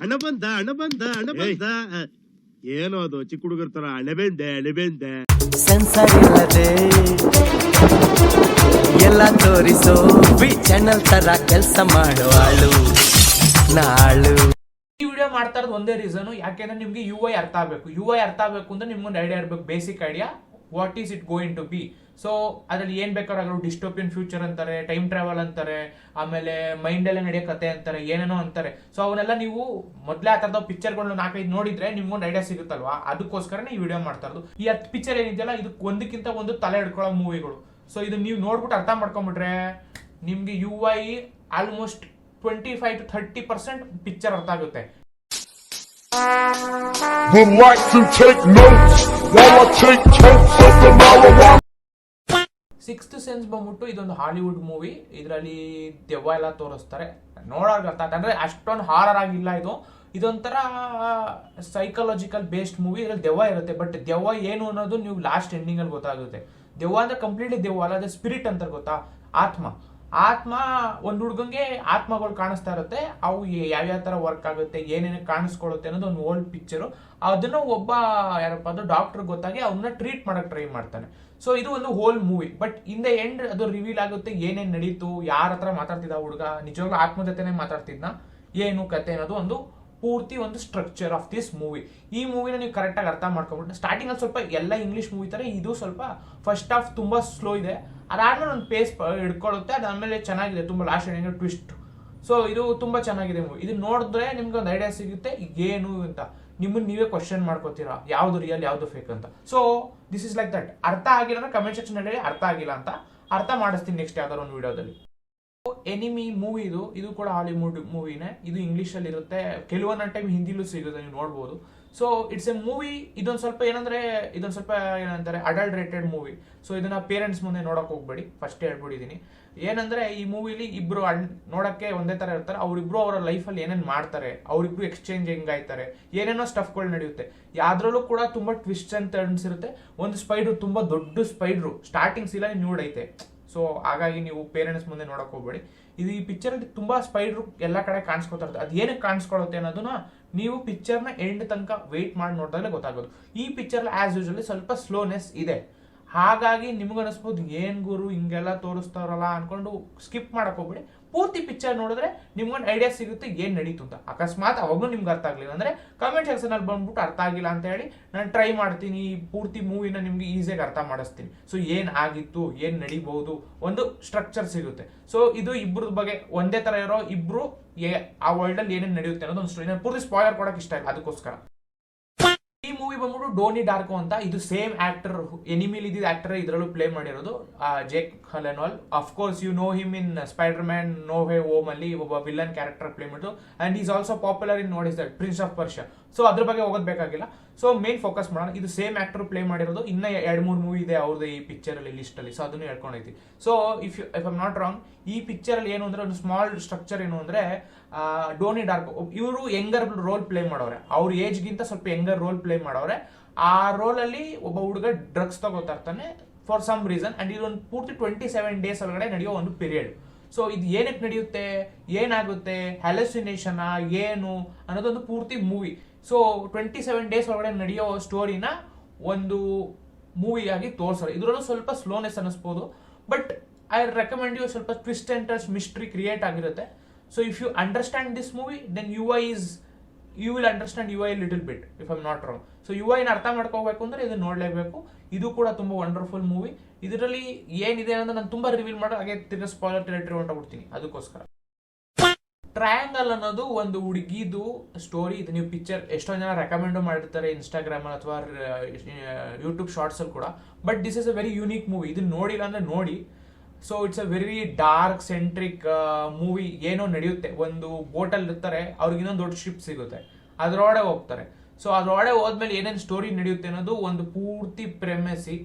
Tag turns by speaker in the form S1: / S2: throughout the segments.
S1: ಹಣ ಬಂದ ಹಣ ಬಂದ ಹಣ ಬಂದ. ಏನೋ ಅದು ಚಿಕ್ಕ ಹುಡುಗರ ತರ ಅಣೆಬೆಂದೆ ಅಣೆಬೆಂದೆ
S2: ಸೆನ್ಸರ್ ಇಲ್ಲದೆ ಎಲ್ಲ ತೋರಿಸೋ. ಬಿ ಚಾನಲ್ ತರ ಕೆಲಸ ಮಾಡುವಾಳು ನಾಳು.
S3: ಈ ವಿಡಿಯೋ ಮಾಡ್ತಾ ಇರೋದು ಒಂದೇ ರೀಸನ್ ಯಾಕೆಂದ್ರೆ ನಿಮ್ಗೆ ಯು ಐ ಅರ್ಥ ಆಗಬೇಕು. ಯು ಐ ಅರ್ಥ ಆಗಬೇಕು ಅಂದ್ರೆ ನಿಮ್ಗೊಂದು ಐಡಿಯಾ ಇರಬೇಕು. Basic idea what is it going to be so ಅದ್ರಲ್ಲಿ ಏನ್ ಬೇಕಾದ್ರೂ ಡಿಸ್ಟೋಪಿಯನ್ ಫ್ಯೂಚರ್ ಅಂತಾರೆ ಟೈಮ್ ಟ್ರಾವೆಲ್ ಅಂತಾರೆ, ಆಮೇಲೆ ಮೈಂಡ್ ಎಲ್ಲ ನಡೆಯೋ ಕತೆ ಅಂತಾರೆ, ಏನೇನೋ ಅಂತಾರೆ. ಸೊ ಅವನ್ನೆಲ್ಲ ನೀವು ಮೊದಲೇ ಆ ಥರದ ಪಿಕ್ಚರ್ಗಳನ್ನ ನಾಲ್ಕೈದು ನೋಡಿದ್ರೆ ನಿಮ್ಗೊಂದು ಐಡಿಯಾ ಸಿಗುತ್ತಲ್ವಾ? ಅದಕ್ಕೋಸ್ಕರನೇ ಈ ವಿಡಿಯೋ ಮಾಡ್ತಾ ಇರೋದು. ಈ ಹತ್ತು ಪಿಕ್ಚರ್ ಏನಿದೆಯಲ್ಲ, ಇದು ಒಂದಕ್ಕಿಂತ ಒಂದು ತಲೆ ಹಿಡ್ಕೊಳ್ಳೋ ಮೂವಿಗಳು ಸೊ ಇದು ನೀವು ನೋಡ್ಬಿಟ್ಟು ಅರ್ಥ ಮಾಡ್ಕೊಂಡ್ಬಿಟ್ರೆ ನಿಮ್ಗೆ you I almost twenty five to thirty percent picture ಅರ್ಥ ಆಗುತ್ತೆ. ಸಿಕ್ಸ್ತ್ ಸೆನ್ಸ್ ಬಂದ್ಬಿಟ್ಟು ಇದೊಂದು ಹಾಲಿವುಡ್ ಮೂವಿ. ಇದರಲ್ಲಿ ದೆವ್ವ ಎಲ್ಲ ತೋರಿಸ್ತಾರೆ. ನೋಡೋರ್ಗೆ ಅರ್ಥ. ಅಂದ್ರೆ ಅಷ್ಟೊಂದು ಹಾರರ್ ಆಗಿಲ್ಲ ಇದು. ಇದೊಂಥರ ಸೈಕಲಾಜಿಕಲ್ ಬೇಸ್ಡ್ ಮೂವಿ ಇದ್ರಲ್ಲಿ ದೆವ್ವ ಇರುತ್ತೆ. ಬಟ್ ದೆವ್ವ ಏನು ಅನ್ನೋದು ನೀವು ಲಾಸ್ಟ್ ಎಂಡಿಂಗ್ ಅಲ್ಲಿ ಗೊತ್ತಾಗುತ್ತೆ. ದೆವ್ವ ಅಂದ್ರೆ ಕಂಪ್ಲೀಟ್ಲಿ ದೆವ್ವ ಅಲ್ಲ, ಅದು ಸ್ಪಿರಿಟ್ ಅಂತಾರೆ ಗೊತ್ತಾ? ಆತ್ಮ. ಆತ್ಮ, ಒಂದು ಹುಡುಗಂಗೆ ಆತ್ಮಗಳು ಕಾಣಿಸ್ತಾ ಇರುತ್ತೆ. ಅವು ಯಾವ್ಯಾವ ತರ ವರ್ಕ್ ಆಗುತ್ತೆ, ಏನೇನು ಕಾಣಿಸ್ಕೊಳ್ಳುತ್ತೆ ಅನ್ನೋದು ಒಂದು ಓಲ್ಡ್ ಪಿಕ್ಚರು ಅದನ್ನ ಒಬ್ಬ, ಯಾರಪ್ಪ ಅದು ಡಾಕ್ಟರ್ ಗೊತ್ತಾಗಿ ಅವನ್ನ ಟ್ರೀಟ್ ಮಾಡಕ್ ಟ್ರೈ ಮಾಡ್ತಾನೆ. ಸೊ ಇದು ಒಂದು whole movie but in the end ಅದು ರಿವೀಲ್ ಆಗುತ್ತೆ, ಏನೇನ್ ನಡೀತು, ಯಾರ ಹತ್ರ ಮಾತಾಡ್ತಿದ್ದ ಹುಡುಗ, ನಿಜವಾಗ್ಲೂ ಆತ್ಮ ಜೊತೆನೆ ಮಾತಾಡ್ತಿದ್ನ, ಏನು ಕತೆ ಅನ್ನೋದು ಒಂದು ಪೂರ್ತಿ ಒಂದು ಸ್ಟ್ರಕ್ಚರ್ ಆಫ್ ದಿಸ್ ಮೂವಿ ಈ ಮೂವಿನ ನೀವು ಕರೆಕ್ಟಾಗಿ ಅರ್ಥ ಮಾಡ್ಕೊಬಿಟ್ಟು ಸ್ಟಾರ್ಟಿಂಗ್ ಅಲ್ಲಿ ಸ್ವಲ್ಪ ಎಲ್ಲ ಇಂಗ್ಲೀಷ್ ಮೂವಿ ತರ ಇದು ಸ್ವಲ್ಪ ಫಸ್ಟ್ ಆಫ್ ತುಂಬಾ ಸ್ಲೋ ಇದೆ. ಅದಾದ್ಮೇಲೆ ಒಂದು ಪೇಸ್ ಹಿಡ್ಕೊಳ್ಳುತ್ತೆ, ಅದಾದ್ಮೇಲೆ ಚೆನ್ನಾಗಿದೆ, ತುಂಬಾ ಲಾಸ್ಟ್ ಎಂಡಿಂಗ್ ಟ್ವಿಸ್ಟ್ ಸೊ ಇದು ತುಂಬಾ ಚೆನ್ನಾಗಿದೆ ಮೂವಿ ಇದು ನೋಡಿದ್ರೆ ನಿಮ್ಗೆ ಒಂದು ಐಡಿಯಾ ಸಿಗುತ್ತೆ ಏನು ಅಂತ. ನಿಮ್ಮನ್ನ ನೀವೇ ಕ್ವಶನ್ ಮಾಡ್ಕೋತೀರಾ, ಯಾವ್ದು ರಿಯಲ್ ಯಾವ್ದು ಫೇಕ್ ಅಂತ. So this is like that ಅರ್ಥ ಆಗಿಲ್ಲ ಅಂದ್ರೆ ಕಮೆಂಟ್ ಸೆಕ್ಷನ್ ಹೇಳಿ, ಅರ್ಥ ಆಗಿಲ್ಲ ಅಂತ. ಅರ್ಥ ಮಾಡಿಸ್ತೀನಿ ನೆಕ್ಸ್ಟ್ ಯಾವ್ದಾದ್ರು ಒಂದು ವಿಡಿಯೋದಲ್ಲಿ ಎನಿಮಿ ಮೂವಿ ಇದು ಇದು ಕೂಡ ಹಾಲಿವುಡ್ ಮೂವಿನೇ ಇದು ಇಂಗ್ಲಿಷ್ ಅಲ್ಲಿ ಇರುತ್ತೆ. ಕೆಲವೊಂದು ಟೈಮ್ ಹಿಂದಿಲೂ ಸಿಗುತ್ತೆ, ನೀವು ನೋಡ್ಬೋದು. ಸೊ ಇಟ್ಸ್ ಎ ಮೂವಿ ಇದೊಂದು ಸ್ವಲ್ಪ ಏನಂದ್ರೆ, ಇದೊಂದು ಸ್ವಲ್ಪ ಏನಂತಾರೆ ಅಡಲ್ಟ್ ರೇಟೆಡ್ ಮೂವಿ ಸೊ ಇದನ್ನ ಪೇರೆಂಟ್ಸ್ ಮುಂದೆ ನೋಡಕ್ ಹೋಗ್ಬೇಡಿ. ಫಸ್ಟ್ ಹೇಳ್ಬಿಟ್ಟಿದೀನಿ. ಏನಂದ್ರೆ, ಈ ಮೂವಿಲಿ ಇಬ್ರು ನೋಡಕ್ಕೆ ಒಂದೇ ತರ ಇರ್ತಾರೆ. ಅವ್ರಿಬ್ರು ಅವರ ಲೈಫಲ್ಲಿ ಏನೇನ್ ಮಾಡ್ತಾರೆ, ಅವ್ರಿಬ್ರು ಎಕ್ಸ್ಚೇಂಜ್ ಹೆಂಗಾಯ್ತಾರೆ ಏನೇನೋ ಸ್ಟಫ್ಗಳು ನಡೆಯುತ್ತೆ. ಯಾವ್ದ್ರಲ್ಲೂ ಕೂಡ ತುಂಬಾ ಟ್ವಿಸ್ಟ್ ಅಂತ ಅನ್ಸಿರುತ್ತೆ ಒಂದು ಸ್ಪೈಡ್ರು ತುಂಬಾ ದೊಡ್ಡ ಸ್ಪೈಡ್ರು ಸ್ಟಾರ್ಟಿಂಗ್ಸ್ ಇಲ್ಲ ನೀವು ನೋಡೈತೆ ಸೊ ಹಾಗಾಗಿ ನೀವು ಪೇರೆಂಟ್ಸ್ ಮುಂದೆ ನೋಡಕ್ ಹೋಗ್ಬೇಡಿ. ಇದು ಈ ಪಿಕ್ಚರ್ ಅಲ್ಲಿ ತುಂಬಾ ಸ್ಪೈಡ್ರು ಎಲ್ಲ ಕಡೆ ಕಾಣಿಸ್ಕೊತಾ ಇರುತ್ತೆ. ಅದು ಏನಕ್ಕೆ ಕಾಣಿಸ್ಕೊಳ್ಳುತ್ತೆ ಅನ್ನೋದನ್ನ ನೀವು ಪಿಕ್ಚರ್ನ ಎಂಡ್ ತನಕ ವೆಯ್ಟ್ ಮಾಡಿ ನೋಡಿದಾಗಲೇ ಗೊತ್ತಾಗೋದು. ಈ ಪಿಕ್ಚರ್ ಆಸ್ ಯೂಶಲಿ ಸ್ವಲ್ಪ ಸ್ಲೋನೆಸ್ ಇದೆ. ಹಾಗಾಗಿ ನಿಮ್ಗೆ ಅನಿಸ್ಬೋದು ಏನ್ ಗುರು ಹಿಂಗೆಲ್ಲ ತೋರಿಸ್ತಾರಲ್ಲ ಅನ್ಕೊಂಡು ಸ್ಕಿಪ್ ಮಾಡಕ್ ಹೋಗ್ಬೇಡಿ. ಪೂರ್ತಿ ಪಿಕ್ಚರ್ ನೋಡಿದ್ರೆ ನಿಮ್ಗೊಂದು ಐಡಿಯಾ ಸಿಗುತ್ತೆ ಏನ್ ನಡೀತು ಅಂತ. ಅಕಸ್ಮಾತ್ ಅವಾಗೂ ನಿಮ್ಗೆ ಅರ್ಥ ಆಗ್ಲಿಲ್ಲ ಅಂದ್ರೆ ಕಮೆಂಟ್ ಸೆಕ್ಷನ್ ಅಲ್ಲಿ ಬಂದ್ಬಿಟ್ಟು ಅರ್ಥ ಆಗಿಲ್ಲ ಅಂತ ಹೇಳಿ ನಾನು ಟ್ರೈ ಮಾಡ್ತೀನಿ ಈ ಪೂರ್ತಿ ಮೂವಿನ ನಿಮ್ಗೆ ಈಸಿಯಾಗಿ ಅರ್ಥ ಮಾಡಿಸ್ತೀನಿ. ಸೊ ಏನ್ ಆಗಿತ್ತು, ಏನ್ ನಡಿಬಹುದು, ಒಂದು ಸ್ಟ್ರಕ್ಚರ್ ಸಿಗುತ್ತೆ. ಸೊ ಇದು ಇಬ್ರದ ಬಗ್ಗೆ ಒಂದೇ ತರ ಇರೋ ಇಬ್ರು ಆ ವರ್ಲ್ಡ್ ಅಲ್ಲಿ ಏನೇನು ನಡೆಯುತ್ತೆ ಅನ್ನೋದು ಒಂದು ಸ್ಟೋರಿ ಪೂರ್ತಿ ಸ್ಪಾಯರ್ ಕೊಡಕ್ ಇಷ್ಟ ಇಲ್ಲ, ಅದಕ್ಕೋಸ್ಕರ. ಈ ಮೂವಿ ಬಂದ್ಬಿಟ್ಟು ಡೋನಿ ಡಾರ್ಕೋ ಅಂತ, ಇದು ಸೇಮ್ ಆಕ್ಟರ್ ಎನಿಮಿಲ್ ಇದ್ದಿದ್ದ ಆಕ್ಟರ್ ಇದರಲ್ಲೂ ಪ್ಲೇ ಮಾಡಿರೋದು Jake Gyllenhaal of course you know him in Spider man no hey ohm ಅಲ್ಲಿ ಒಬ್ಬ ವಿಲನ್ ಕ್ಯಾರೆಕ್ಟರ್ ಪ್ಲೇ ಮಾಡಿದ್ದು. And is also popular in ನೋಡಿಸ್ that Prince of Persia so ಅದ್ರ ಬಗ್ಗೆ ಹೋಗೋದು ಬೇಕಾಗಿಲ್ಲ. ಸೊ ಮೇನ್ ಫೋಕಸ್ ಮಾಡೋಣ. ಇದು ಸೇಮ್ ಆಕ್ಟರ್ ಪ್ಲೇ ಮಾಡಿರೋದು. ಇನ್ನ ಎರಡು, ಮೂರು ಮೂವಿ ಇದೆ ಅವ್ರದ್ದು ಈ ಪಿಕ್ಚರ್ ಅಲ್ಲಿ ಲಿಸ್ಟ್ ಅಲ್ಲಿ. ಸೊ ಅದನ್ನು ಹೇಳ್ಕೊಂಡೈತಿ so if you if I'm not wrong ಈ ಪಿಕ್ಚರ್ ಅಲ್ಲಿ ಏನು ಅಂದ್ರೆ, ಒಂದು ಸ್ಮಾಲ್ ಸ್ಟ್ರಕ್ಚರ್ ಏನು ಅಂದ್ರೆ ಡೋನಿ ಡಾರ್ಕ್ ಇವರು ಯಂಗರ್ ರೋಲ್ ಪ್ಲೇ ಮಾಡೋರೆ. ಅವ್ರ ಏಜ್ಗಿಂತ ಸ್ವಲ್ಪ ಯಂಗರ್ ರೋಲ್ ಪ್ಲೇ ಮಾಡೋರೆ. ಆ ರೋಲಲ್ಲಿ ಒಬ್ಬ ಹುಡುಗ ಡ್ರಗ್ಸ್ ತಗೋತಾ ಇರ್ತಾನೆ. ಫಾರ್ ಸಮ್ ರೀಸನ್ ಅಂಡ್ ಇದೊಂದು ಪೂರ್ತಿ ಟ್ವೆಂಟಿ ಸೆವೆನ್ ಡೇಸ್ ಒಳಗಡೆ ನಡೆಯೋ ಒಂದು ಪೀರಿಯಡ್ ಸೊ ಇದು ಏನಕ್ಕೆ ನಡೆಯುತ್ತೆ? ಏನಾಗುತ್ತೆ? ಹ್ಯಾಲುಸಿನೇಷನ್ ಏನು? ಅನ್ನೋದೊಂದು ಪೂರ್ತಿ movie so twenty seven days ಒಳಗಡೆ ನಡೆಯೋ ಸ್ಟೋರಿನ ಒಂದು ಮೂವಿಯಾಗಿ ತೋರಿಸೋದು ಇದರಲ್ಲೂ ಸ್ವಲ್ಪ ಸ್ಲೋನೆಸ್ ಅನ್ನಿಸ್ಬೋದು. ಬಟ್ ಐ ರೆಕಮೆಂಡ್ ಯು ಸ್ವಲ್ಪ twist and touch mystery create ಆಗಿರುತ್ತೆ. So if you understand this movie then you I is you will understand you I little bit if I'm not wrong so you ಐನ ಅರ್ಥ ಮಾಡ್ಕೋಬೇಕು ಅಂದ್ರೆ ಇದನ್ನ ನೋಡಲೇಬೇಕು. ಇದು ಕೂಡ ತುಂಬಾ ವಂಡರ್ಫುಲ್ ಮೂವಿ ಇದರಲ್ಲಿ ಏನಿದೆ ಅನ್ನೋದು ನಾನು ತುಂಬಾ ರಿವೀಲ್ ಮಾಡೋ, ಹಾಗೆ ತಿರ್ಗ ಸ್ಪಾಯ್ಲರ್ ಟೆರಿಟರಿ ಹೊಂಟೋಗ್ಬಿಡ್ತೀನಿ ಅದಕ್ಕೋಸ್ಕರ. ಟ್ರಯಾಂಗಲ್ ಅನ್ನೋದು ಒಂದು ಹುಡುಗಿದು ಸ್ಟೋರಿ ಇದು. ನೀವು ಪಿಕ್ಚರ್ ಎಷ್ಟೋ ಜನ ರೆಕಮೆಂಡ್ ಮಾಡಿರ್ತಾರೆ ಇನ್ಸ್ಟಾಗ್ರಾಮ್ ಅಥವಾ ಯೂಟ್ಯೂಬ್ ಶಾರ್ಟ್ಸ್ ಅಲ್ಲಿ ಕೂಡ. But this is a very unique movie ಇದನ್ನ ನೋಡಿಲ್ಲ ಅಂದ್ರೆ ನೋಡಿ. So it's a very dark centric movie ಏನೋ ನಡೆಯುತ್ತೆ. ಒಂದು ಬೋಟಲ್ಲಿ ಇರ್ತಾರೆ ಅವ್ರಿಗೆ ಇನ್ನೊಂದು ದೊಡ್ಡ ಶಿಪ್ ಸಿಗುತ್ತೆ. ಅದ್ರೊಳಗೆ ಹೋಗ್ತಾರೆ. ಸೊ ಅದರೊಳಗೆ ಹೋದ್ಮೇಲೆ ಏನೇನು ಸ್ಟೋರಿ ನಡೆಯುತ್ತೆ ಅನ್ನೋದು ಒಂದು ಪೂರ್ತಿ ಪ್ರೆಮೆಸಿ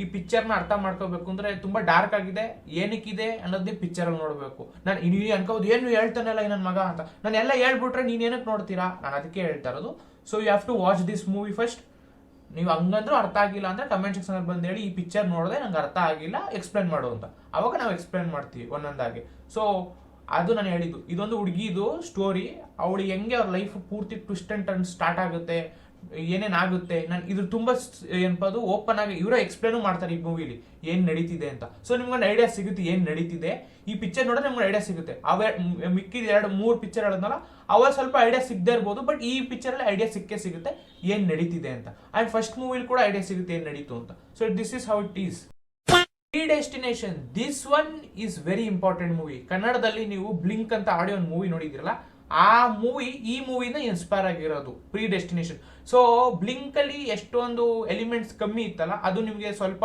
S3: ಈ ಪಿಕ್ಚರ್ನ ಅರ್ಥ ಮಾಡ್ಕೋಬೇಕು ಅಂದ್ರೆ ತುಂಬಾ ಡಾರ್ಕ್ ಆಗಿದೆ, ಏನಕ್ಕಿದೆ ಅನ್ನೋದೇ ಪಿಕ್ಚರ್ ಅಲ್ಲಿ ನೋಡಬೇಕು. ನಾನು ನೀವು ಅನ್ಕೋದು ಏನು ಹೇಳ್ತಾನಲ್ಲ ನನ್ನ ಮಗ ಅಂತ. ನಾನು ಎಲ್ಲ ಹೇಳ್ಬಿಟ್ರೆ ನೀನ್ ಏನಕ್ಕೆ ನೋಡ್ತೀರಾ? ನಾನು ಅದಕ್ಕೆ ಹೇಳ್ತಾ ಇರೋದು. So you have to watch this movie first ನೀವು ಹಂಗಂದ್ರೂ ಅರ್ಥ ಆಗಿಲ್ಲ ಅಂದ್ರೆ ಕಮೆಂಟ್ ಸೆಕ್ಷನ್ ಅಲ್ಲಿ ಬಂದು ಹೇಳಿ ಈ ಪಿಕ್ಚರ್ ನೋಡಿದೆ ನಂಗೆ ಅರ್ಥ ಆಗಿಲ್ಲ ಎಕ್ಸ್ಪ್ಲೈನ್ ಮಾಡು ಅಂತ. ಅವಾಗ ನಾವು ಎಕ್ಸ್ಪ್ಲೈನ್ ಮಾಡ್ತೀವಿ ಒಂದೊಂದಾಗಿ. ಸೊ ಅದು ನಾನು ಹೇಳಿದ್ದು. ಇದೊಂದು ಹುಡುಗಿದು ಸ್ಟೋರಿ ಅವಳು ಹೆಂಗೆ ಅವ್ರ ಲೈಫ್ ಪೂರ್ತಿ ಟ್ವಿಸ್ಟ್ ಅಂಡ್ ಟರ್ನ್ ಸ್ಟಾರ್ಟ್ ಆಗುತ್ತೆ ಏನೇನಾಗುತ್ತೆ ನಾನು ಇದು ತುಂಬ ಸ್- ಏನಪ್ಪಾ ಅದು ಓಪನ್ ಆಗಿ ಇವರ ಎಕ್ಸ್ಪ್ಲೇನು ಮಾಡ್ತಾರೆ ಈ ಮೂವಿಲಿ ಏನು ನಡೀತಿದೆ ಅಂತ. ಸೊ ನಿಮ್ಗೊಂದು ಐಡಿಯಾ ಸಿಗುತ್ತೆ ಏನು ನಡೀತಿದೆ. ಈ ಪಿಕ್ಚರ್ ನೋಡಿದ್ರೆ ನಿಮ್ಗೆ ಐಡಿಯಾ ಸಿಗುತ್ತೆ. ಅವೇ ಮಿಕ್ಕಿದ ಎರಡು, ಮೂರು ಪಿಕ್ಚರ್ ಹೇಳಿದ್ನಲ್ಲ ಅವಾಗ ಸ್ವಲ್ಪ ಐಡಿಯಾ ಸಿಗದೆ ಇರ್ಬೋದು ಬಟ್ ಈ ಪಿಕ್ಚರ್ ಅಲ್ಲಿ ಐಡಿಯಾ ಸಿಕ್ಕೇ ಸಿಗುತ್ತೆ, ಏನು ನಡೀತಿದೆ ಅಂತ. ಅಂಡ್ ಫಸ್ಟ್ ಮೂವಿಲಿ ಕೂಡ ಐಡಿಯಾ ಸಿಗುತ್ತೆ ಏನು ನಡೀತು ಅಂತ. So this is how it is predestination this one is very important movie ಕನ್ನಡದಲ್ಲಿ ನೀವು ಬ್ಲಿಂಕ್ ಅಂತ ಆಡಿಯೋ ಒಂದು ಮೂವಿ ನೋಡಿದಿರಲ್ಲ ಆ ಮೂವಿ ಈ ಮೂವಿನ ಇನ್ಸ್ಪೈರ್ ಆಗಿರೋದು ಪ್ರೀ ಡೆಸ್ಟಿನೇಷನ್ ಸೊ ಬ್ಲಿಂಕ್ ಅಲ್ಲಿ ಎಷ್ಟೊಂದು ಎಲಿಮೆಂಟ್ಸ್ ಕಮ್ಮಿ ಇತ್ತಲ್ಲ, ಅದು ನಿಮಗೆ ಸ್ವಲ್ಪ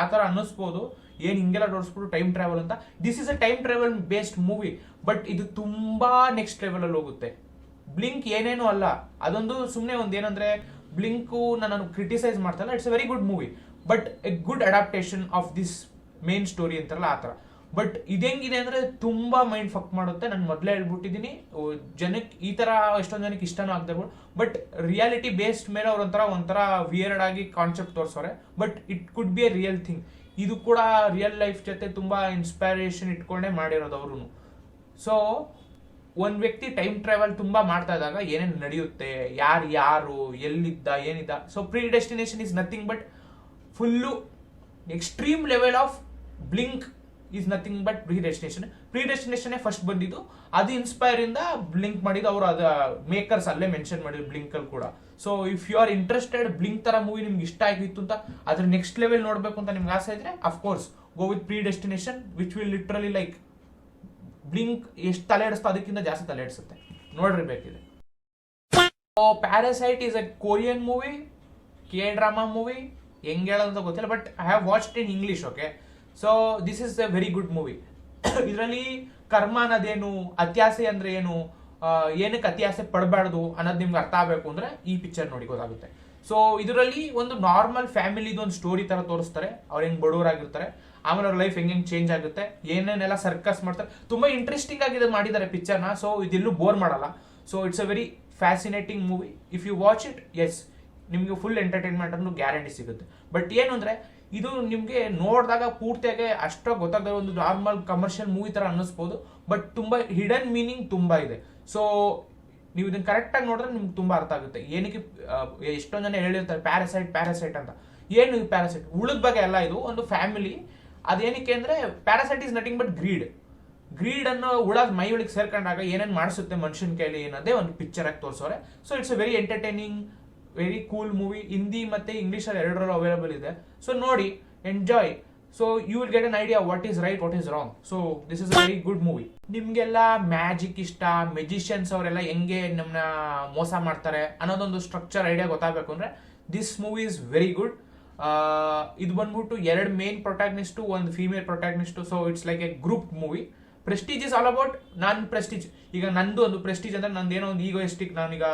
S3: ಆ ಥರ ಅನ್ನಿಸ್ಬೋದು. ಏನ್ ಹಿಂಗೆಲ್ಲ ತೋರಿಸ್ಬಿಟ್ಟು ಟೈಮ್ ಟ್ರಾವೆಲ್ ಅಂತ. This is a time travel based movie but ಇದು ತುಂಬಾ ನೆಕ್ಸ್ಟ್ ಲೆವೆಲ್ ಅಲ್ಲಿ ಹೋಗುತ್ತೆ. ಬ್ಲಿಂಕ್ ಏನೇನು ಅಲ್ಲ. ಅದೊಂದು ಸುಮ್ಮನೆ ಒಂದು ಏನಂದ್ರೆ ಬ್ಲಿಂಕು ನಾನು criticise ಮಾಡ್ತಲ್ಲ it's a very good movie but a good adaptation of this main story ಅಂತಾರಲ್ಲ ಆ ಥರ. ಬಟ್ ಇದೇಂಗಿದೆ ಅಂದರೆ ತುಂಬ ಮೈಂಡ್ ಫಕ್ ಮಾಡುತ್ತೆ. ನಾನು ಮೊದಲೇ ಹೇಳ್ಬಿಟ್ಟಿದ್ದೀನಿ ಜನಕ್ಕೆ ಈ ಥರ ಎಷ್ಟೊಂದು ಜನಕ್ಕೆ ಇಷ್ಟನೂ ಆಗದೆ ಬಟ್ ರಿಯಾಲಿಟಿ ಬೇಸ್ಡ್ ಮೇಲೆ ಅವ್ರ ಒಂಥರ ಒಂಥರ ವಿಯರ್ಡ್ ಆಗಿ concept ತೋರಿಸೋರೆ but it could be a real thing ಇದು ಕೂಡ ರಿಯಲ್ ಲೈಫ್ ಜೊತೆ ತುಂಬ ಇನ್ಸ್ಪೈರೇಷನ್ ಇಟ್ಕೊಂಡೇ ಮಾಡಿರೋದು ಅವರು ಸೊ ಒಂದು ವ್ಯಕ್ತಿ ಟೈಮ್ ಟ್ರಾವೆಲ್ ತುಂಬ ಮಾಡ್ತಾ ಇದ್ದಾಗ ಏನೇನು ನಡೆಯುತ್ತೆ, ಯಾರು ಯಾರು, ಎಲ್ಲಿದ್ದ, ಏನಿದ್ದ. So predestination is nothing but full extreme level of Blink is nothing but predestination predestination first ಬಂದಿದ್ದು. ಅದು ಇನ್ಸ್ಪೈರ್ ಇಂದ ಬ್ಲಿಂಕ್ ಮಾಡಿದ್ದು ಅವರು ಅದ ಮೇಕರ್ಸ್ ಅಲ್ಲೇ ಮೆನ್ಷನ್ ಮಾಡಿದ್ರು ಬ್ಲಿಂಕ್ ಅಲ್ಲಿ ಕೂಡ. So if you are interested Blink ತರ ಮೂವಿ ನಿಮ್ಗೆ ಇಷ್ಟ ಆಗಿತ್ತು ಅಂತ ಅದ್ರ ನೆಕ್ಸ್ಟ್ ಲೆವೆಲ್ ನೋಡಬೇಕು ಅಂತ ನಿಮ್ಗೆ ಆಸೆ ಇದ್ರೆ of course go with predestination which will literally like Blink ಎಷ್ಟು ತಲೆ ಹಿಡಿಸ್ತೋ ಅದಕ್ಕಿಂತ ಜಾಸ್ತಿ ತಲೆ ಹಿಡಿಸುತ್ತೆ ನೋಡಿರ್ಬೇಕಿದೆ Parasite is a Korean movie K drama movie ಹೆಂಗ್ ಹೇಳೋದು ಅಂತ ಗೊತ್ತಿಲ್ಲ but I have watched in English okay so this is a very good movie ಇದರಲ್ಲಿ ಕರ್ಮ ಅನ್ನೋದೇನು, ಅತ್ಯಾಸೆ ಅಂದ್ರೆ ಏನು ಏನಕ್ಕೆ ಅತ್ಯಾಸೆ ಪಡಬಾರ್ದು ಅನ್ನೋದು ನಿಮ್ಗೆ ಅರ್ಥ ಆಗಬೇಕು ಅಂದ್ರೆ ಈ ಪಿಕ್ಚರ್ ನೋಡಿ ಗೊತ್ತಾಗುತ್ತೆ. ಸೊ ಇದರಲ್ಲಿ ಒಂದು ನಾರ್ಮಲ್ ಫ್ಯಾಮಿಲಿದು ಒಂದು ಸ್ಟೋರಿ ತರ ತೋರಿಸ್ತಾರೆ. ಅವ್ರು ಹೆಂಗ್ ಬಡವರಾಗಿರ್ತಾರೆ. ಆಮೇಲೆ ಅವ್ರ ಲೈಫ್ ಹೆಂಗ್ ಚೇಂಜ್ ಆಗುತ್ತೆ. ಏನೇನೆಲ್ಲ ಸರ್ಕಸ್ ಮಾಡ್ತಾರೆ. ತುಂಬಾ ಇಂಟ್ರೆಸ್ಟಿಂಗ್ ಆಗಿ ಇದು ಮಾಡಿದ್ದಾರೆ ಪಿಕ್ಚರ್ನ ಸೊ ಇದೆಲ್ಲೂ ಬೋರ್ ಮಾಡಲ್ಲ. So it's a very fascinating movie if you watch it yes ನಿಮಗೆ ಫುಲ್ ಎಂಟರ್ಟೈನ್ಮೆಂಟ್ ಅನ್ನೋ ಗ್ಯಾರಂಟಿ ಸಿಗುತ್ತೆ. ಬಟ್ ಏನು ಅಂದರೆ, ಇದು ನಿಮಗೆ ನೋಡಿದಾಗ ಪೂರ್ತಿಯಾಗಿ ಅಷ್ಟೋ ಗೊತ್ತಾಗದ ಒಂದು ನಾರ್ಮಲ್ ಕಮರ್ಷಿಯಲ್ ಮೂವಿ ಥರ ಅನ್ನಿಸ್ಬೋದು ಬಟ್ ತುಂಬ ಹಿಡನ್ ಮೀನಿಂಗ್ ತುಂಬ ಇದೆ. ಸೊ ನೀವು ಇದನ್ನ ಕರೆಕ್ಟಾಗಿ ನೋಡಿದ್ರೆ ನಿಮ್ಗೆ ತುಂಬ ಅರ್ಥ ಆಗುತ್ತೆ. ಏನಕ್ಕೆ ಎಷ್ಟೊಂದು ಜನ ಹೇಳಿರ್ತಾರೆ ಪ್ಯಾರಾಸೈಟ್ ಪ್ಯಾರಾಸೈಟ್ ಅಂತ. ಏನು ಇದು ಪ್ಯಾರಾಸೈಟ್ ಉಳಿದ ಬಗ್ಗೆ ಎಲ್ಲ ಇದು, ಒಂದು ಫ್ಯಾಮಿಲಿ ಅದೇನಕ್ಕೆ ಅಂದರೆ parasite is nothing but greed greed ಅನ್ನೋ ಹುಳ ಮೈ ಒಳಗೆ ಸೇರ್ಕೊಂಡಾಗ ಏನೇನು ಮಾಡಿಸುತ್ತೆ ಮನುಷ್ಯನ ಕೈಲಿ ಏನದೇ ಒಂದು ಪಿಕ್ಚರ್ ಆಗಿ ತೋರಿಸೋರೆ. So it's a very entertaining very cool movie Hindi ಮತ್ತೆ ಇಂಗ್ಲಿಷ್ ಅಲ್ಲಿ ಎರಡರಲ್ಲೂ ಅವೈಲಬಲ್ ಇದೆ. ಸೊ ನೋಡಿ enjoy so you will get an idea what is right what is wrong so this is a very good movie ನಿಮ್ಗೆಲ್ಲ magic ಇಷ್ಟ magicians ಅವರೆಲ್ಲ ಹೆಂಗೆ ನಮ್ಮನ್ನ ಮೋಸ ಮಾಡ್ತಾರೆ ಅನ್ನೋದೊಂದು ಸ್ಟ್ರಕ್ಚರ್ ಐಡಿಯಾ ಗೊತ್ತಾಗಬೇಕು ಅಂದ್ರೆ this movie is very good ಇದು ಬಂದ್ಬಿಟ್ಟು ಎರಡು ಮೇನ್ ಪ್ರೊಟ್ಯಾಗ್ನಿಸ್ಟು ಒಂದು female protagonist so it's like a group movie Prestige is all about ನನ್ನ ಪ್ರೆಸ್ಟೀಜ್ ಈಗ ನಂದು ಒಂದು ಪ್ರೆಸ್ಟೀಜ್ ಅಂದ್ರೆ ನಂದು ಏನೋ ಒಂದು ಈಗೋಯಿಸ್ಟಿಕ್ ನಾನೀಗ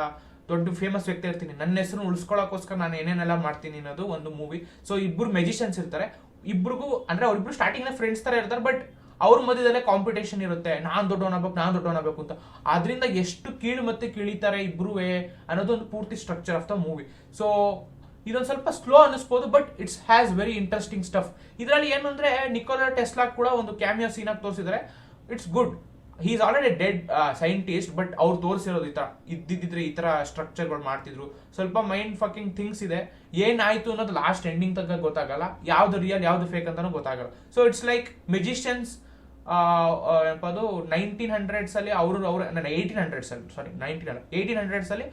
S3: ದೊಡ್ಡ ಫೇಮಸ್ ವ್ಯಕ್ತಿ ಇರ್ತೀನಿ. ನನ್ನ ಹೆಸರು ಉಳಿಸ್ಕೊಳ್ಳೋಕೋಸ್ಕರ ನಾನು ಏನೇನೆಲ್ಲ ಮಾಡ್ತೀನಿ ಅನ್ನೋದು ಒಂದು ಮೂವಿ ಸೊ ಇಬ್ಬರು ಮೆಜಿಷಿಯನ್ಸ್ ಇರ್ತಾರೆ. ಇಬ್ರಿಗೂ, ಅಂದ್ರೆ ಅವ್ರಿಬ್ರು ಸ್ಟಾರ್ಟಿಂಗ್ ಫ್ರೆಂಡ್ಸ್ ತರ ಇರ್ತಾರೆ ಬಟ್ ಅವ್ರ ಮಧ್ಯದಲ್ಲೇ ಕಾಂಪಿಟೇಷನ್ ಇರುತ್ತೆ. ನಾನು ದೊಡ್ಡವನಾಗಬೇಕು ನಾನು ದೊಡ್ಡವನಾಗಬೇಕು ಅಂತ. ಅದರಿಂದ ಎಷ್ಟು ಕೀಳು ಮತ್ತೆ ಕೀಳಿತಾರೆ ಇಬ್ರುವೆ ಅನ್ನೋದು ಒಂದು ಪೂರ್ತಿ structure of the movie so ಇದೊಂದು ಸ್ವಲ್ಪ slow ಅನಿಸ್ಬೋದು but it's has very interesting stuff ಇದರಲ್ಲಿ ಏನು ಅಂದ್ರೆ ನಿಕೋಲಾ ಟೆಸ್ಲಾ ಕೂಡ ಒಂದು ಕ್ಯಾಮಿಯೋ ಸೀನ್ ಆಗಿ ತೋರಿಸಿದ್ರೆ. It's good is already dead scientist but ಅವ್ರು ತೋರಿಸಿರೋದು ಈ ತರ ಇದ್ದಿದ್ರೆ ಈ ತರ ಸ್ಟ್ರಕ್ಚರ್ಗಳು ಮಾಡ್ತಿದ್ರು. ಸ್ವಲ್ಪ ಮೈಂಡ್ ಫಕಿಂಗ್ ಥಿಂಗ್ಸ್ ಇದೆ. ಏನಾಯ್ತು ಅನ್ನೋದು ಲಾಸ್ಟ್ ಎಂಡಿಂಗ್ ತನಕ ಗೊತ್ತಾಗಲ್ಲ. ಯಾವ್ದು ರಿಯಲ್ ಯಾವ್ದು ಫೇಕ್ ಅಂತಾನು ಗೊತ್ತಾಗಲ್ಲ. ಸೊ ಇಟ್ಸ್ ಲೈಕ್ ಮೆಜಿಷಿಯನ್ಸ್ ಏನಪ್ಪ ಅದು ನೈನ್ಟೀನ್ ಹಂಡ್ರೆಡ್ಸ್ ಅಲ್ಲಿ ಅವರು, ಅವ್ರ ನನ್ನ ಏಯ್ಟೀನ್ ಹಂಡ್ರೆಡ್ಸ್ ಅಲ್ಲಿ ಸಾರಿ ನೈನ್ಟೀನ್ ಏಯ್ಟೀನ್ ಹಂಡ್ರೆಡ್ಸ್ ಅಲ್ಲಿ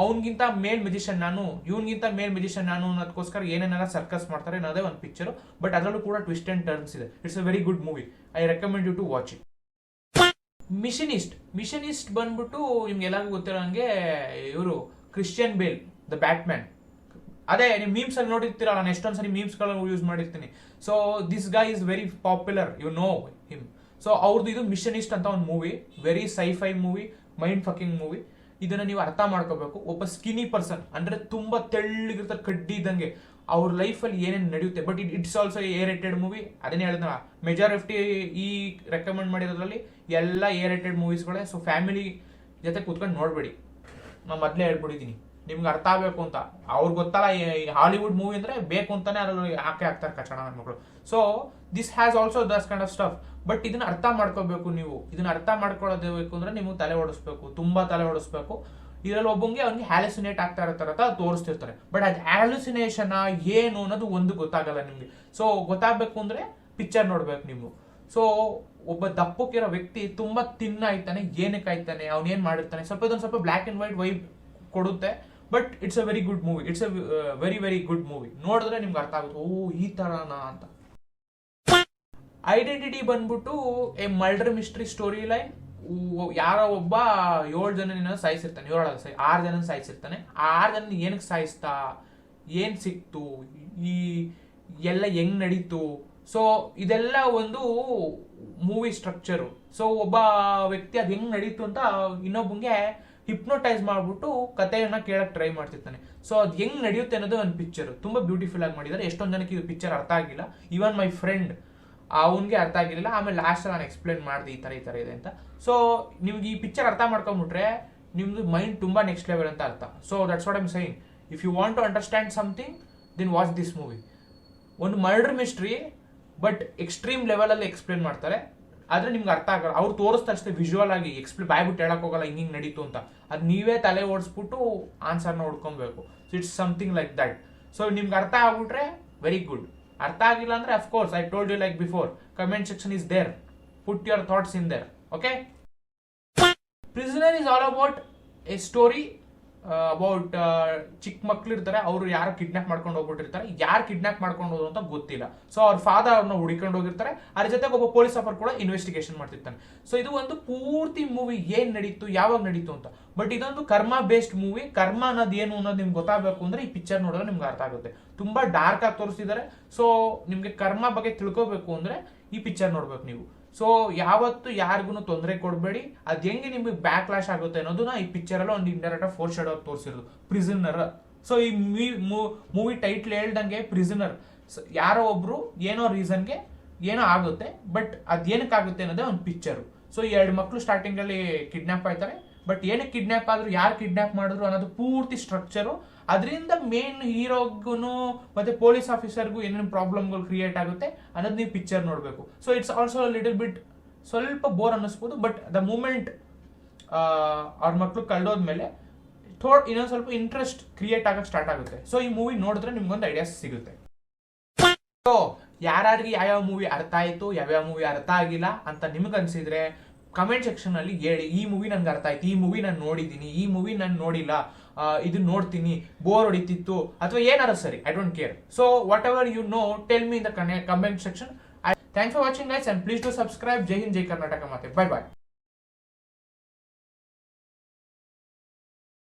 S3: ಅವನಿಗಿಂತ ಮೇಲ್ ಮೆಜಿಷಿಯನ್ ನಾನು, ಇವನಿಗಿಂತ ಮೇಲ್ ಮೆಜಿಷಿಯನ್ ನಾನು ಅನ್ನೋದಕ್ಕೋಸ್ಕರ ಏನೇನೆಲ್ಲ ಸರ್ಕಸ್ ಮಾಡ್ತಾರೆ ಅನ್ನೋದೇ ಒಂದು ಪಿಕ್ಚರ್ ಬಟ್ ಅದರಲ್ಲೂ ಕೂಡ ಟ್ವಿಸ್ಟ್ ಅಂಡ್ ಟರ್ನ್ಸ್ ಇದೆ. It's a very good movie I recommend you to watch it Machinist Machinist ಬಂದ್ಬಿಟ್ಟು ನಿಮ್ಗೆಲ್ಲರಿಗೂ ಗೊತ್ತಿರೋ ಹಂಗೆ ಇವರು ಕ್ರಿಶ್ಚಿಯನ್ ಬೇಲ್, ದ ಬ್ಯಾಟ್ಮ್ಯಾನ್. ಅದೇ, ನೀವು ಮೀಮ್ಸ್ ಅಲ್ಲಿ ನೋಡಿರ್ತೀರ ನಾನು ಎಷ್ಟೊಂದು ಸರಿ ಮೀಮ್ಸ್ ಗಳನ್ನ ಯೂಸ್ ಮಾಡಿರ್ತೀನಿ. So this guy is very popular you know him so ಅವ್ರದ್ದು ಇದು ಮಿಷನಿಸ್ಟ್ ಅಂತ ಒಂದು movie very sci fi movie mind fucking movie ಇದನ್ನ ನೀವು ಅರ್ಥ ಮಾಡ್ಕೋಬೇಕು. ಒಬ್ಬ ಸ್ಕಿನಿ ಪರ್ಸನ್ ಅಂದ್ರೆ ತುಂಬಾ ತೆಳ್ಳಗಿರ್ತಾರೆ, ಕಡ್ಡಿ ಇದ್ದಂಗೆ. ಅವ್ರ ಲೈಫಲ್ಲಿ ಏನೇನು ನಡೆಯುತ್ತೆ? But it it's also A rated movie ಅದನ್ನೇ ಹೇಳಿದ್ನಲ್ಲ ಮೆಜಾರಿಟಿ ಈ ರೆಕಮೆಂಡ್ ಮಾಡಿರೋದ್ರಲ್ಲಿ ಎಲ್ಲ ಎ ರೇಟೆಡ್ ಮೂವೀಸ್ಗಳೇ ಸೊ ಫ್ಯಾಮಿಲಿ ಜೊತೆ ಕೂತ್ಕೊಂಡು ನೋಡಬೇಡಿ. ನಾನು ಮೊದಲೇ ಹೇಳ್ಬಿಟ್ಟಿದ್ದೀನಿ. ನಿಮ್ಗೆ ಅರ್ಥ ಆಗಬೇಕು ಅಂತ. ಅವ್ರಿಗೆ ಗೊತ್ತಲ್ಲ ಹಾಲಿವುಡ್ ಮೂವಿ ಅಂದರೆ ಬೇಕು ಅಂತಾನೆ ಅದ್ರಲ್ಲಿ ಹಾಕೇ ಹಾಕ್ತಾರೆ ಕಚಡ ಮಕ್ಕಳು so this has also this kind of stuff but ಇದನ್ನ ಅರ್ಥ ಮಾಡ್ಕೋಬೇಕು ನೀವು. ಇದನ್ನ ಅರ್ಥ ಮಾಡ್ಕೊಳ್ಳೋದೇಬೇಕು ಅಂದರೆ ನೀವು ತಲೆ ಓಡಿಸ್ಬೇಕು. ತುಂಬ ತಲೆ ಓಡಿಸ್ಬೇಕು. ಇದರಲ್ಲಿ ಒಬ್ಬಂಗೆ ಅವ್ನಿಗೆ ಹ್ಯಾಲುಸಿನೇಟ್ ಆಗ್ತಾ ಅಂತ ತೋರಿಸ್ತಿರ್ತಾರೆ. ಬಟ್ ಅದು ಹ್ಯಾಲುಸಿನೇಷನ್ ಏನು ಅನ್ನೋದು ಒಂದು ಗೊತ್ತಾಗಲ್ಲ ನಿಮ್ಗೆ. ಸೊ ಗೊತ್ತಾಗಬೇಕು ಅಂದ್ರೆ ಪಿಕ್ಚರ್ ನೋಡ್ಬೇಕು ನೀವು. ಸೊ ಒಬ್ಬ ದಪ್ಪಕ್ಕಿರೋ ವ್ಯಕ್ತಿ ತುಂಬಾ ತಿನ್ನ ಆಯ್ತಾನೆ, ಏನಕ್ಕೆ ಆಯ್ತಾನೆ ಏನ್ ಮಾಡಿರ್ತಾನೆ, ಸ್ವಲ್ಪ ಇದೊಂದು ಸ್ವಲ್ಪ ಬ್ಲ್ಯಾಕ್ ಅಂಡ್ ವೈಟ್ ವೈಬ್ ಕೊಡುತ್ತೆ but it's a very good movie it's a very very good movie ನೋಡಿದ್ರೆ ನಿಮ್ಗೆ ಅರ್ಥ ಆಗುತ್ತೆ, ಓ, ಈ ತರನಾ ಅಂತ. ಐಡೆಂಟಿಟಿ ಬಂದ್ಬಿಟ್ಟು a murder mystery story line ಯಾರೋ ಒಬ್ಬ ಏಳು ಜನನ ಸಾಯಿಸಿರ್ತಾನೆ ಏಳು ಸಾಯಿ, ಆರು ಜನ ಸಾಯಿಸಿರ್ತಾನೆ. ಆ ಆರು ಜನ ಏನಕ್ಕೆ ಸಾಯಿಸ್ತಾ? ಏನು ಸಿಕ್ತು? ಈ ಎಲ್ಲ ಹೆಂಗ್ ನಡೀತು? ಸೊ ಇದೆಲ್ಲ ಒಂದು ಮೂವಿ ಸ್ಟ್ರಕ್ಚರು ಸೊ ಒಬ್ಬ ವ್ಯಕ್ತಿ ಅದು ಹೆಂಗ್ ನಡೀತು ಅಂತ ಇನ್ನೊಬ್ಬಂಗೆ ಹಿಪ್ನೋಟೈಸ್ ಮಾಡ್ಬಿಟ್ಟು ಕಥೆಯನ್ನ ಕೇಳಕ್ ಟ್ರೈ ಮಾಡ್ತಿರ್ತಾನೆ. ಸೊ ಅದು ಹೆಂಗ್ ನಡೆಯುತ್ತೆ ಅನ್ನೋದು ಒಂದು ಪಿಕ್ಚರ್ ತುಂಬಾ ಬ್ಯೂಟಿಫುಲ್ ಆಗಿ ಮಾಡಿದ್ದಾರೆ ಎಷ್ಟೊಂದು ಜನಕ್ಕೆ ಇದು ಪಿಕ್ಚರ್ ಅರ್ಥ ಆಗಿಲ್ಲ. ಈವನ್ ಮೈ ಫ್ರೆಂಡ್ ಅವನಿಗೆ ಅರ್ಥ ಆಗಿರಲಿಲ್ಲ. ಆಮೇಲೆ ಲಾಸ್ಟ್ ನಾನು ಎಕ್ಸ್ಪ್ಲೇನ್ ಮಾಡಿದೆ ಈ ಥರ ಈ ಥರ ಇದೆ ಅಂತ. ಸೊ ನಿಮ್ಗೆ ಈ ಪಿಕ್ಚರ್ ಅರ್ಥ ಮಾಡ್ಕೊಂಡ್ಬಿಟ್ರೆ ನಿಮ್ದು ಮೈಂಡ್ ತುಂಬ ನೆಕ್ಸ್ಟ್ ಲೆವೆಲ್ ಅಂತ ಅರ್ಥ. So that's what I'm saying if you want to understand something then watch this movie ಒಂದು ಮರ್ಡರ್ ಮಿಸ್ಟ್ರಿ ಬಟ್ ಎಕ್ಸ್ಟ್ರೀಮ್ ಲೆವೆಲಲ್ಲಿ ಎಕ್ಸ್ಪ್ಲೇನ್ ಮಾಡ್ತಾರೆ. ಆದರೆ ನಿಮ್ಗೆ ಅರ್ಥ ಆಗಲ್ಲ. ಅವ್ರು ತೋರಿಸ್ತಾ ಅಷ್ಟೇ ವಿಜುವಲ್ ಆಗಿ ಎಕ್ಸ್ಪ್ಲೇನ್ ಬಾಯ್ಬಿಟ್ಟು ಹೇಳೋಕ್ಕೋಗಲ್ಲ ಹಿಂಗೆ ಹಿಂಗ್ ನಡೀತು ಅಂತ. ಅದು ನೀವೇ ತಲೆ ಓಡಿಸ್ಬಿಟ್ಟು ಆನ್ಸರ್ನ ಹುಡ್ಕೊಬೇಕು. So it's something like that so ನಿಮ್ಗೆ ಅರ್ಥ ಆಗ್ಬಿಟ್ರೆ ವೆರಿ ಗುಡ್ ಅರ್ಥ ಆಗಿಲ್ಲ ಅಂದ್ರೆ of course I told you like before comment section is there put your thoughts in there okay Prisoner is all about a story about ಚಿಕ್ಕ ಮಕ್ಳು ಇರ್ತಾರೆ, ಅವರು ಯಾರು ಕಿಡ್ನಾಪ್ ಮಾಡ್ಕೊಂಡು ಹೋಗ್ಬಿಟ್ಟಿರ್ತಾರೆ. ಯಾರು ಕಿಡ್ನಾಪ್ ಮಾಡ್ಕೊಂಡು ಹೋದ್ರು ಅಂತ ಗೊತ್ತಿಲ್ಲ. ಸೊ ಅವ್ರ ಫಾದರ್ ಅವ್ರನ್ನ ಹುಡ್ಕೊಂಡು ಹೋಗಿರ್ತಾರೆ. ಅದ್ರ ಜೊತೆಗೆ ಒಬ್ಬ ಪೊಲೀಸ್ ಆಫರ್ ಕೂಡ ಇನ್ವೆಸ್ಟಿಗೇಷನ್ ಮಾಡ್ತಿರ್ತಾನೆ. ಸೊ ಇದು ಒಂದು ಪೂರ್ತಿ ಮೂವಿ ಏನ್ ನಡೀತು, ಯಾವಾಗ ನಡೀತು ಅಂತ. ಬಟ್ ಇದೊಂದು ಕರ್ಮ ಬೇಸ್ಡ್ ಮೂವಿ ಕರ್ಮ ಅನ್ನೋದು ಏನು ಅನ್ನೋದು ನಿಮ್ಗೆ ಗೊತ್ತಾಗಬೇಕು ಅಂದ್ರೆ ಈ ಪಿಕ್ಚರ್ ನೋಡಿದ್ರೆ ನಿಮ್ಗೆ ಅರ್ಥ ಆಗುತ್ತೆ. ತುಂಬಾ ಡಾರ್ಕ್ ಆಗಿ ತೋರಿಸಿದ್ದಾರೆ. ಸೊ ನಿಮ್ಗೆ ಕರ್ಮ ಬಗ್ಗೆ ತಿಳ್ಕೋಬೇಕು ಅಂದ್ರೆ ಈ ಪಿಕ್ಚರ್ ನೋಡ್ಬೇಕು ನೀವು. ಸೊ ಯಾವತ್ತು ಯಾರಿಗೂ ತೊಂದರೆ ಕೊಡಬೇಡಿ. ಅದು ಹೆಂಗೆ ನಿಮಗೆ ಬ್ಯಾಕ್ ಲ್ಯಾಶ್ ಆಗುತ್ತೆ ಅನ್ನೋದನ್ನ ಈ ಪಿಕ್ಚರ್ ಅಲ್ಲಿ ಒಂದು ಇಂಡೈರೆಕ್ಟ್ ಫೋರ್ ಆಗಿ ತೋರಿಸಿರೋದು. ಪ್ರಿಸನರ್ ಸೊ ಈ ಮೂವಿ ಟೈಟ್ಲ್ ಹೇಳ್ದಂಗೆ ಪ್ರಿಸನರ್ ಯಾರೋ ಒಬ್ರು ಏನೋ ರೀಸನ್ಗೆ ಏನೋ ಆಗುತ್ತೆ ಬಟ್ ಅದೇನಕ್ಕೆ ಆಗುತ್ತೆ ಅನ್ನೋದೇ ಒಂದು ಪಿಕ್ಚರು ಸೊ ಎರಡು ಮಕ್ಕಳು ಸ್ಟಾರ್ಟಿಂಗ್ ಅಲ್ಲಿ ಕಿಡ್ನಾಪ್ ಆಯ್ತಾರೆ. ಬಟ್ ಏನಕ್ಕೆ ಕಿಡ್ನಾಪ್ ಆದ್ರು, ಯಾರು ಕಿಡ್ನಾಪ್ ಮಾಡಿದ್ರು ಅನ್ನೋದು ಪೂರ್ತಿ ಸ್ಟ್ರಕ್ಚರು ಅದರಿಂದ ಮೇನ್ ಹೀರೋಗೂ ಮತ್ತೆ ಪೊಲೀಸ್ ಆಫೀಸರ್ಗೂ ಏನೇನು ಪ್ರಾಬ್ಲಮ್ಗಳು ಕ್ರಿಯೇಟ್ ಆಗುತ್ತೆ ಅನ್ನೋದು ನೀವು ಪಿಕ್ಚರ್ ನೋಡಬೇಕು. So it's also little bit ಸ್ವಲ್ಪ ಬೋರ್ ಅನ್ನಿಸ್ಬೋದು ಬಟ್ ದ ಮೂಮೆಂಟ್ ಅವ್ರ ಮಕ್ಕಳು ಕಳೆದೋದ್ಮೇಲೆ ಥೋಡ್ ಇನ್ನೊಂದು ಸ್ವಲ್ಪ ಇಂಟ್ರೆಸ್ಟ್ ಕ್ರಿಯೇಟ್ ಆಗಕ್ಕೆ ಸ್ಟಾರ್ಟ್ ಆಗುತ್ತೆ. ಸೊ ಈ ಮೂವಿ ನೋಡಿದ್ರೆ ನಿಮ್ಗೊಂದು ಐಡಿಯಾಸ್ ಸಿಗುತ್ತೆ. ಸೊ ಯಾರ್ಯಾರಿಗೆ ಯಾವ್ಯಾವ ಮೂವಿ ಅರ್ಥ ಆಯಿತು, ಯಾವ್ಯಾವ ಮೂವಿ ಅರ್ಥ ಆಗಿಲ್ಲ ಅಂತ ನಿಮ್ಗೆ ಅನ್ಸಿದ್ರೆ ಕಮೆಂಟ್ ಸೆಕ್ಷನ್ ಅಲ್ಲಿ ಹೇಳಿ, ಈ ಮೂವಿ ನನ್ಗೆ ಅರ್ಥ ಆಯ್ತು, ಈ ಮೂವಿ ನಾನು ನೋಡಿದ್ದೀನಿ, ಈ ಮೂವಿ ನಾನು ನೋಡಿಲ್ಲ ಇದು ನೋಡ್ತೀನಿ ಬೋರ್ ಹೊಡಿತಿತ್ತು, ಅಥವಾ ಏನಾರ ಸರಿ I don't care so whatever you know tell me in the comment section thanks for watching guys and please to subscribe ಜೈ ಹಿಂದ್, ಜೈ ಕರ್ನಾಟಕ ಮತ್ತೆ ಬೈ ಬಾಯ್